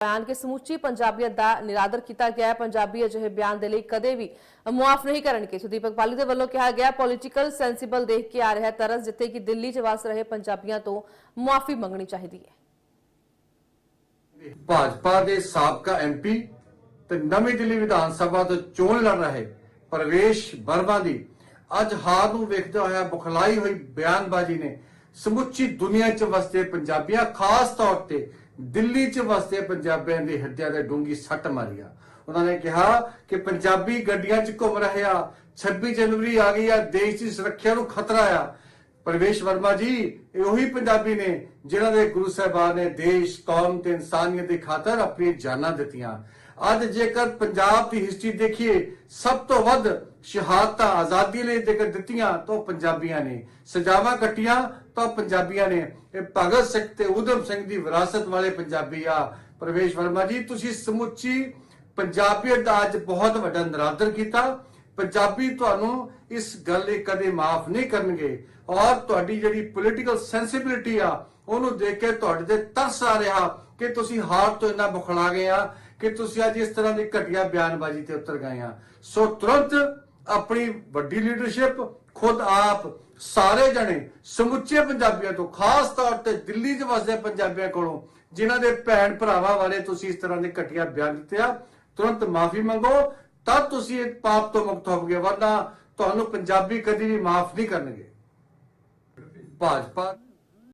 ਬਿਆਨ ਕਿ ਸਮੁੱਚੀ ਪੰਜਾਬੀਅਤ ਦਾ ਨਿਰਾਦਰ ਕੀਤਾ ਗਿਆ ਹੈ। ਪੰਜਾਬੀ ਅਜਿਹੇ ਬਿਆਨ ਦੇ ਲਈ ਕਦੇ ਵੀ ਮੁਆਫ ਨਹੀਂ ਕਰਨਗੇ। ਸੁਦੀਪਕ ਪਾਲੀ ਦੇ ਵੱਲੋਂ ਕਿਹਾ ਗਿਆ ਪੋਲੀਟੀਕਲ ਸੈਂਸੀਬਲ ਦੇਖ ਕੇ ਆ ਰਿਹਾ ਤਰਸ, ਜਿੱਥੇ ਕਿ ਦਿੱਲੀ 'ਚ ਵਸ ਰਹੇ ਪੰਜਾਬੀਆਂ ਤੋਂ ਮੁਆਫੀ ਮੰਗਣੀ ਚਾਹੀਦੀ ਹੈ। ਭਾਜਪਾ ਦੇ ਸਾਬਕਾ ਐਮਪੀ ਤੇ ਨਵੀਂ ਦਿੱਲੀ ਵਿਧਾਨ ਸਭਾ ਤੋਂ ਚੋਣ ਲੜ ਰਹੇ ਪ੍ਰਵੇਸ਼ ਵਰਮਾ ਦੀ ਅੱਜ ਹਾਰ ਨੂੰ ਵੇਖਦੇ ਹੋਇਆ ਬੁਖਲਾਈ ਹੋਈ ਬਿਆਨਬਾਜ਼ੀ ਨੇ ਸਮੁੱਚੀ ਦੁਨੀਆ 'ਚ ਵਸਦੇ ਪੰਜਾਬੀਆਂ, ਖਾਸ ਤੌਰ ਤੇ ਦਿੱਲੀ 'ਚ ਵਸਦੇ ਪੰਜਾਬੀਆਂ ਦੇ ਹਿਰਦਿਆਂ ਤੇ ਡੂੰਗੀ ਸੱਟ ਮਾਰੀ ਆ। ਉਹਨਾਂ ਨੇ ਕਿਹਾ ਕਿ ਪੰਜਾਬੀ ਗੱਡੀਆਂ 'ਚ ਘੁੰਮ ਰਹੇ ਆ। 26 ਜਨਵਰੀ ਆ ਗਈ ਆ, ਦੇਸ਼ ਦੀ ਸੁਰੱਖਿਆ ਨੂੰ ਖਤਰਾ ਆ। ਪਰਵੇਸ਼ ਵਰਮਾ ਜੀ, ਇਹ ਉਹੀ ਪੰਜਾਬੀ ਨੇ ਜਿਨ੍ਹਾਂ ਦੇ ਗੁਰੂ ਸਾਹਿਬਾਨ ਨੇ ਦੇਸ਼, ਕੌਮ ਤੇ ਇਨਸਾਨੀਅਤ ਦੀ ਖਾਤਰ ਆਪਣੀ ਜਾਨਾਂ ਦਿੱਤੀਆਂ। ਅੱਜ ਜੇਕਰ ਪੰਜਾਬ ਦੀ ਹਿਸਟਰੀ ਦੇਖੀਏ, ਸਭ ਤੋਂ ਵੱਧ ਸ਼ਹਾਦਤਾਂ ਆਜ਼ਾਦੀ ਲਈ ਜੇਕਰ ਦਿੱਤੀਆਂ ਤਾਂ ਪੰਜਾਬੀਆਂ ਨੇ। ਸਜ਼ਾਵਾਂ ਕੱਟੀਆਂ ਤਾਂ ਪੰਜਾਬੀਆਂ ਨੇ। ਇਹ ਭਗਤ ਸਿੰਘ ਤੇ ਊਧਮ ਸਿੰਘ ਦੀ ਵਿਰਾਸਤ ਵਾਲੇ ਪੰਜਾਬੀ ਆ। ਪ੍ਰਵੇਸ਼ ਵਰਮਾ ਜੀ, ਤੁਸੀਂ ਸਮੁੱਚੀ ਪੰਜਾਬੀਅਤ ਦਾ ਅੱਜ ਬਹੁਤ ਵੱਡਾ ਨਿਰਾਦਰ ਕੀਤਾ। ਪੰਜਾਬੀ ਤੁਹਾਨੂੰ ਇਸ ਗੱਲ ਲਈ ਕਦੇ ਮਾਫ ਨਹੀਂ ਕਰਨਗੇ। ਔਰ ਤੁਹਾਡੀ ਜਿਹੜੀ ਪੋਲੀਟੀਕਲ ਸੈਂਸਿਬਿਲਿਟੀ ਆ, ਉਹਨੂੰ ਦੇਖ ਕੇ ਤੁਹਾਡੇ ਤੇ ਤਰਸ ਆ ਰਿਹਾ ਕਿ ਤੁਸੀਂ ਹਾਰ ਤੋਂ ਇੰਨਾ ਬੁਖਲਾ ਗਏ ਆ। ਕਿ ਤੁਸੀਂ ਅੱਜ ਇਸ ਤਰ੍ਹਾਂ ਦੀ ਘਟੀਆ ਬਿਆਨਬਾਜ਼ੀ ਤੇ ਉਤਰ ਗਏ ਆ ਸੋ ਤੁਰੰਤ ਆਪਣੀ ਵੱਡੀ ਲੀਡਰਸ਼ਿਪ ਖੁਦ ਆਪ ਸਾਰੇ ਜਣੇ ਸਮੁੱਚੇ ਪੰਜਾਬੀਆਂ ਤੋਂ, ਖਾਸ ਤੌਰ ਤੇ ਦਿੱਲੀ 'ਚ ਵਸਦੇ ਪੰਜਾਬੀਆਂ ਕੋਲੋਂ, ਜਿਨ੍ਹਾਂ ਦੇ ਭੈਣ ਭਰਾਵਾਂ ਬਾਰੇ ਤੁਸੀਂ ਇਸ ਤਰ੍ਹਾਂ ਦੇ ਘਟੀਆ ਬਿਆਨ ਦਿੱਤੇ ਆ, ਤੁਰੰਤ ਮਾਫੀ ਮੰਗੋ ਤਦ ਤੁਸੀਂ ਇਹ ਪਾਪ ਤੋਂ ਮੁਕਤ ਹੋਵੋਗੇ, ਵਰਨਾ ਤੁਹਾਨੂੰ ਪੰਜਾਬੀ ਕਦੀ ਵੀ ਮਾਫ ਨਹੀਂ ਕਰਨਗੇ। ਭਾਜਪਾ